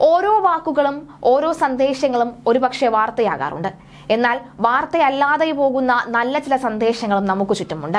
ഓരോ വാക്കുകളും ഓരോ സന്ദേശങ്ങളും ഒരുപക്ഷെ വാർത്തയാകാറുണ്ട്. എന്നാൽ വാർത്തയല്ലാതെ പോകുന്ന നല്ല ചില സന്ദേശങ്ങളും നമുക്ക് ചുറ്റുമുണ്ട്.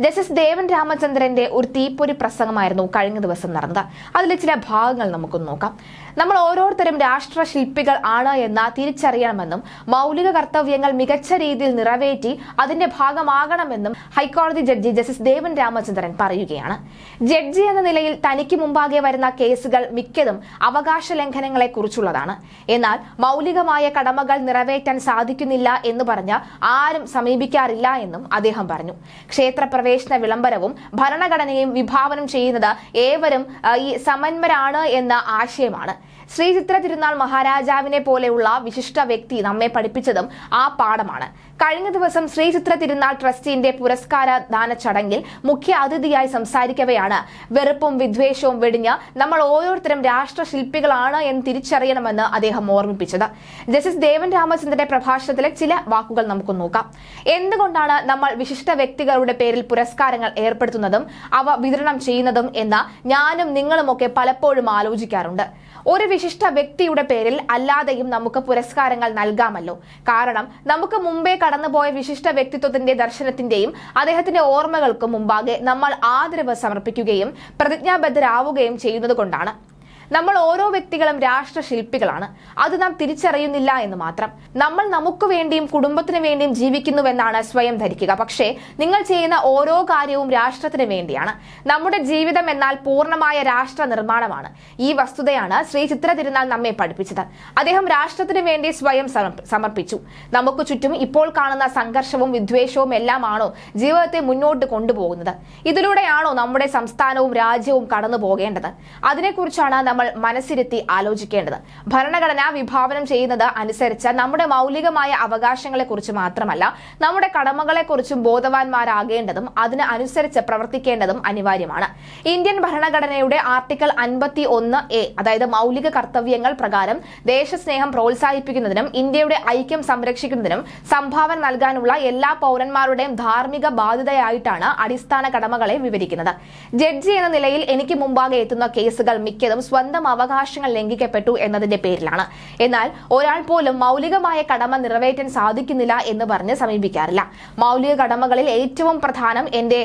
ജസ്റ്റിസ് ദേവൻ രാമചന്ദ്രന്റെ ഒരു തീപ്പൊരി പ്രസംഗമായിരുന്നു കഴിഞ്ഞ ദിവസം നടന്നത്. അതിലെ ചില ഭാഗങ്ങൾ നമുക്ക് നോക്കാം. നമ്മൾ ഓരോരുത്തരും രാഷ്ട്ര ശില്പികൾ ആണ് എന്ന് തിരിച്ചറിയണമെന്നും മൗലിക കർത്തവ്യങ്ങൾ മികച്ച രീതിയിൽ നിറവേറ്റി അതിന്റെ ഭാഗമാകണമെന്നും ഹൈക്കോടതി ജഡ്ജി ജസ്റ്റിസ് ദേവൻ രാമചന്ദ്രൻ പറയുകയാണ്. ജഡ്ജി എന്ന നിലയിൽ തനിക്ക് മുമ്പാകെ വരുന്ന കേസുകൾ മിക്കതും അവകാശ ലംഘനങ്ങളെ കുറിച്ചുള്ളതാണ് എന്നാൽ മൗലികമായ കടമകൾ നിറവേറ്റാൻ സാധിക്കുന്നില്ല എന്ന് പറഞ്ഞ ആരും സമീപിക്കാറില്ല എന്നും അദ്ദേഹം പറഞ്ഞു. ക്ഷേത്രപ്രവേശന വിളംബരവും ഭരണഘടനയും വിഭാവനം ചെയ്യുന്നത് ഏവരും ഈ സമന്വരാണ് എന്ന ആശയമാണ്. ശ്രീ ചിത്ര തിരുനാൾ മഹാരാജാവിനെ പോലെയുള്ള വിശിഷ്ട വ്യക്തി നമ്മെ പഠിപ്പിച്ചതും ആ പാഠമാണ്. കഴിഞ്ഞ ദിവസം ശ്രീ ചിത്ര തിരുനാൾ ട്രസ്റ്റിന്റെ പുരസ്കാര ദാന ചടങ്ങിൽ മുഖ്യ അതിഥിയായി സംസാരിക്കവെയാണ്. വെറുപ്പും വിദ്വേഷവും വെടിഞ്ഞ് നമ്മൾ ഓരോരുത്തരും രാഷ്ട്ര ശില്പികളാണ് എന്ന് തിരിച്ചറിയണമെന്ന് അദ്ദേഹം ഓർമ്മിപ്പിച്ചത്. ജസ്റ്റിസ് ദേവൻ രാമചന്ദ്രന്റെ പ്രഭാഷണത്തിലെ ചില വാക്കുകൾ നമുക്ക് നോക്കാം. എന്തുകൊണ്ടാണ് നമ്മൾ വിശിഷ്ട വ്യക്തികളുടെ പേരിൽ പുരസ്കാരങ്ങൾ ഏർപ്പെടുത്തുന്നതും അവ വിതരണം ചെയ്യുന്നതും എന്ന ഞാനും നിങ്ങളുമൊക്കെ പലപ്പോഴും ആലോചിക്കാറുണ്ട്. ഒരു വിശിഷ്ട വ്യക്തിയുടെ പേരിൽ അല്ലാതെയും നമുക്ക് പുരസ്കാരങ്ങൾ നൽകാമല്ലോ. കാരണം നമുക്ക് മുമ്പേ കടന്നുപോയ വിശിഷ്ട വ്യക്തിത്വത്തിന്റെ ദർശനത്തിന്റെയും അദ്ദേഹത്തിന്റെ ഓർമ്മകൾക്കും മുമ്പാകെ നമ്മൾ ആദരവ് സമർപ്പിക്കുകയും പ്രതിജ്ഞാബദ്ധരാവുകയും ചെയ്യുന്നത് കൊണ്ടാണ്. നമ്മൾ ഓരോ വ്യക്തികളും രാഷ്ട്ര ശില്പികളാണ്. അത് നാം തിരിച്ചറിയുന്നില്ല എന്ന് മാത്രം. നമ്മൾ നമുക്ക് വേണ്ടിയും കുടുംബത്തിന് വേണ്ടിയും ജീവിക്കുന്നുവെന്നാണ് സ്വയം ധരിക്കുക. പക്ഷേ നിങ്ങൾ ചെയ്യുന്ന ഓരോ കാര്യവും രാഷ്ട്രത്തിന് വേണ്ടിയാണ്. നമ്മുടെ ജീവിതം എന്നാൽ പൂർണമായ രാഷ്ട്ര നിർമ്മാണമാണ്. ഈ വസ്തുതയാണ് ശ്രീ ചിത്ര തിരുനാൾ നമ്മെ പഠിപ്പിച്ചത്. അദ്ദേഹം രാഷ്ട്രത്തിന് വേണ്ടി സ്വയം സമർപ്പിച്ചു. നമുക്ക് ചുറ്റും ഇപ്പോൾ കാണുന്ന സംഘർഷവും വിദ്വേഷവും എല്ലാമാണോ ജീവിതത്തെ മുന്നോട്ട് കൊണ്ടുപോകുന്നത്? ഇതിലൂടെയാണോ നമ്മുടെ സംസ്ഥാനവും രാജ്യവും കടന്നു പോകേണ്ടത് അതിനെക്കുറിച്ചാണ് നമ്മൾ മനസ്സിരുത്തി ആലോചിക്കേണ്ടത്. ഭരണഘടന വിഭാവനം ചെയ്യുന്നത് അനുസരിച്ച് നമ്മുടെ മൗലികമായ അവകാശങ്ങളെക്കുറിച്ച് മാത്രമല്ല നമ്മുടെ കടമകളെക്കുറിച്ചും ബോധവാന്മാരാകേണ്ടതും അതിന് അനുസരിച്ച് പ്രവർത്തിക്കേണ്ടതും അനിവാര്യമാണ്. ഇന്ത്യൻ ഭരണഘടനയുടെ ആർട്ടിക്കിൾ അൻപത്തി ഒന്ന് എ അതായത് മൗലിക കർത്തവ്യങ്ങൾ പ്രകാരം ദേശസ്നേഹം പ്രോത്സാഹിപ്പിക്കുന്നതിനും ഇന്ത്യയുടെ ഐക്യം സംരക്ഷിക്കുന്നതിനും സംഭാവന നൽകാനുള്ള എല്ലാ പൗരന്മാരുടെയും ധാർമ്മിക ബാധ്യതയായിട്ടാണ് അടിസ്ഥാന കടമകളെ വിവരിക്കുന്നത്. ജഡ്ജി എന്ന നിലയിൽ എനിക്ക് മുമ്പാകെ എത്തുന്ന കേസുകൾ മിക്കതും സ്വന്തം അവകാശങ്ങൾ ലംഘിക്കപ്പെട്ടു എന്നതിന്റെ പേരിലാണ്. എന്നാൽ ഒരാൾ പോലും മൗലികമായ കടമ നിറവേറ്റാൻ സാധിക്കുന്നില്ല എന്ന് പറഞ്ഞ് സമീപിക്കാറില്ല. മൗലിക കടമകളിൽ ഏറ്റവും പ്രധാനം എന്റെ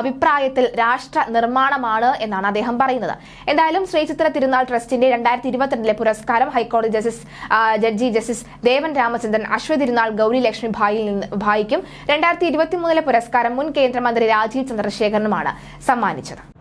അഭിപ്രായത്തിൽ രാഷ്ട്ര നിർമ്മാണമാണ് എന്നാണ് അദ്ദേഹം പറയുന്നത്. എന്തായാലും ശ്രീ ചിത്ര തിരുനാൾ ട്രസ്റ്റിന്റെ രണ്ടായിരത്തി ഇരുപത്തിരണ്ടിലെ പുരസ്കാരം ഹൈക്കോടതി justice judge justice Devan Ramachandran Aswathi Thirunal Gouri Lakshmi ഭായിയിൽ നിന്ന് ഭായിക്കും രണ്ടായിരത്തി ഇരുപത്തിമൂന്നിലെ പുരസ്കാരം മുൻ കേന്ദ്രമന്ത്രി രാജീവ് ചന്ദ്രശേഖരനുമാണ് സമ്മാനിച്ചത്.